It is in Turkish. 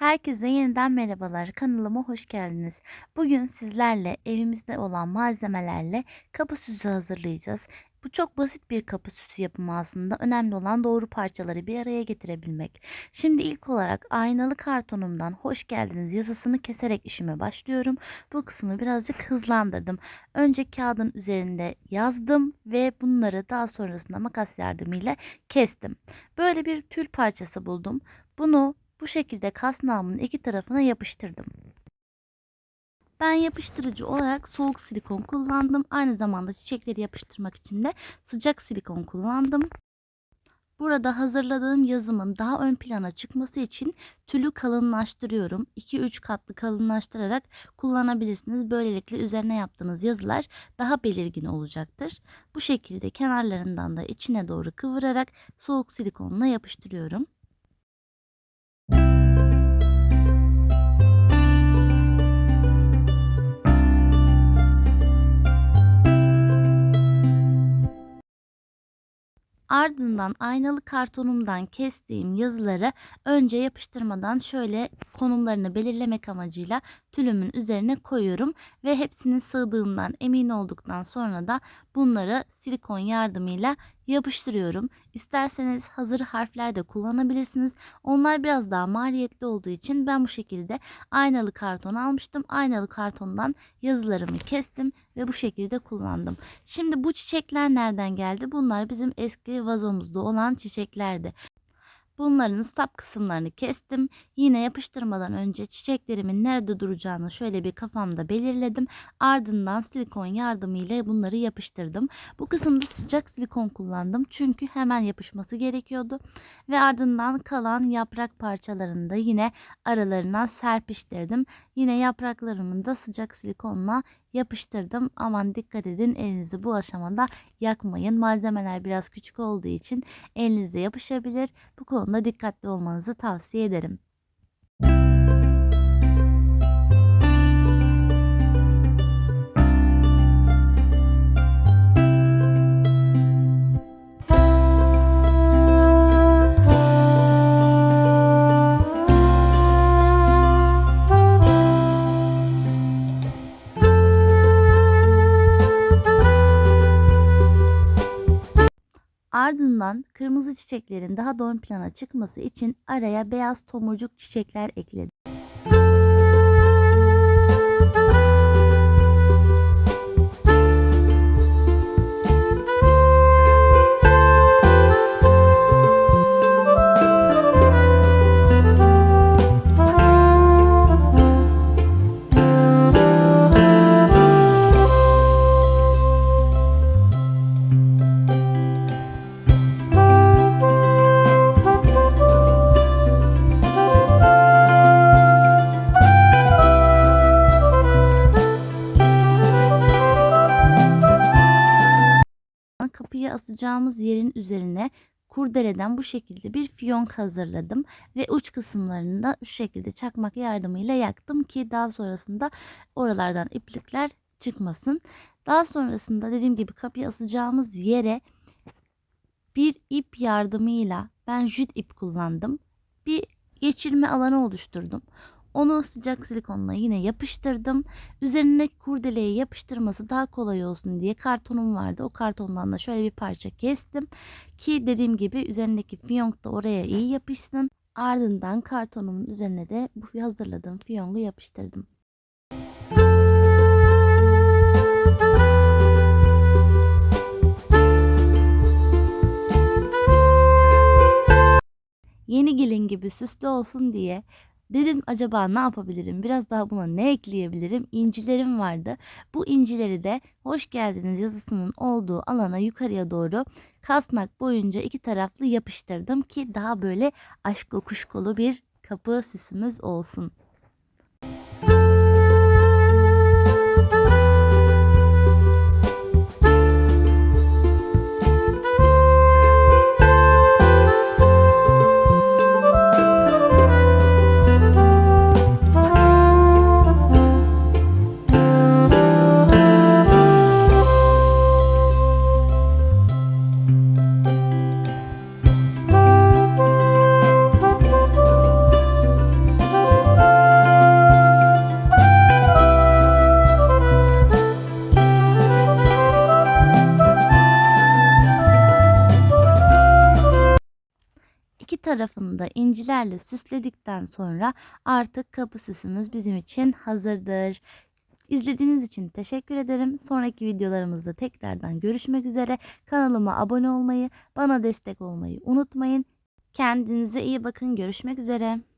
Herkese yeniden merhabalar. Kanalıma hoş geldiniz. Bugün sizlerle evimizde olan malzemelerle kapı süsü hazırlayacağız. Bu çok basit bir kapı süsü yapımı aslında. Önemli olan doğru parçaları bir araya getirebilmek. Şimdi ilk olarak aynalı kartonumdan hoş geldiniz yazısını keserek işime başlıyorum. Bu kısmı birazcık hızlandırdım. Önce kağıdın üzerinde yazdım ve bunları daha sonrasında makas yardımıyla kestim. Böyle bir tül parçası buldum. Bunu bu şekilde kasnağımın iki tarafına yapıştırdım. Ben yapıştırıcı olarak soğuk silikon kullandım. Aynı zamanda çiçekleri yapıştırmak için de sıcak silikon kullandım. Burada hazırladığım yazımın daha ön plana çıkması için tülü kalınlaştırıyorum. 2-3 katlı kalınlaştırarak kullanabilirsiniz. Böylelikle üzerine yaptığınız yazılar daha belirgin olacaktır. Bu şekilde kenarlarından da içine doğru kıvırarak soğuk silikonla yapıştırıyorum. Ardından aynalı kartonumdan kestiğim yazıları önce yapıştırmadan şöyle konumlarını belirlemek amacıyla tülümün üzerine koyuyorum ve hepsinin sığdığından emin olduktan sonra da bunları silikon yardımıyla yapıştırıyorum. İsterseniz hazır harfler de kullanabilirsiniz. Onlar biraz daha maliyetli olduğu için ben bu şekilde aynalı karton almıştım. Aynalı kartondan yazılarımı kestim ve bu şekilde kullandım. Şimdi bu çiçekler nereden geldi? Bunlar bizim eski vazomuzda olan çiçeklerdi. Bunların sap kısımlarını kestim. Yine yapıştırmadan önce çiçeklerimin nerede duracağını şöyle bir kafamda belirledim. Ardından silikon yardımıyla bunları yapıştırdım. Bu kısımda sıcak silikon kullandım. Çünkü hemen yapışması gerekiyordu. Ve ardından kalan yaprak parçalarını da yine aralarına serpiştirdim. Yine yapraklarımı da sıcak silikonla yapıştırdım. Aman dikkat edin elinizi bu aşamada yakmayın. Malzemeler biraz küçük olduğu için elinizde yapışabilir. Bu konuda dikkatli olmanızı tavsiye ederim. Ardından kırmızı çiçeklerin daha da ön plana çıkması için araya beyaz tomurcuk çiçekler ekledim. Asacağımız yerin üzerine kurdeleden bu şekilde bir fiyonk hazırladım ve uç kısımlarını da şu şekilde çakmak yardımıyla yaktım ki daha sonrasında oralardan iplikler çıkmasın. Daha sonrasında dediğim gibi kapıya asacağımız yere bir ip yardımıyla ben jüt ip kullandım. Bir geçirme alanı oluşturdum. Onu sıcak silikonla yine yapıştırdım. Üzerine kurdeleyi yapıştırması daha kolay olsun diye kartonum vardı. O kartondan da şöyle bir parça kestim. Ki dediğim gibi üzerindeki fiyonk da oraya iyi yapışsın. Ardından kartonumun üzerine de bu hazırladığım fiyongu yapıştırdım. Yeni gelin gibi süslü olsun diye Dedim acaba ne yapabilirim? Biraz daha buna ne ekleyebilirim? İncilerim vardı. Bu incileri de hoş geldiniz yazısının olduğu alana yukarıya doğru kasnak boyunca iki taraflı yapıştırdım ki daha böyle aşk kuşkulu bir kapı süsümüz olsun. Tarafını da incilerle süsledikten sonra artık kapı süsümüz bizim için hazırdır. İzlediğiniz için teşekkür ederim. Sonraki videolarımızda tekrardan görüşmek üzere. Kanalıma abone olmayı, bana destek olmayı unutmayın. Kendinize iyi bakın. Görüşmek üzere.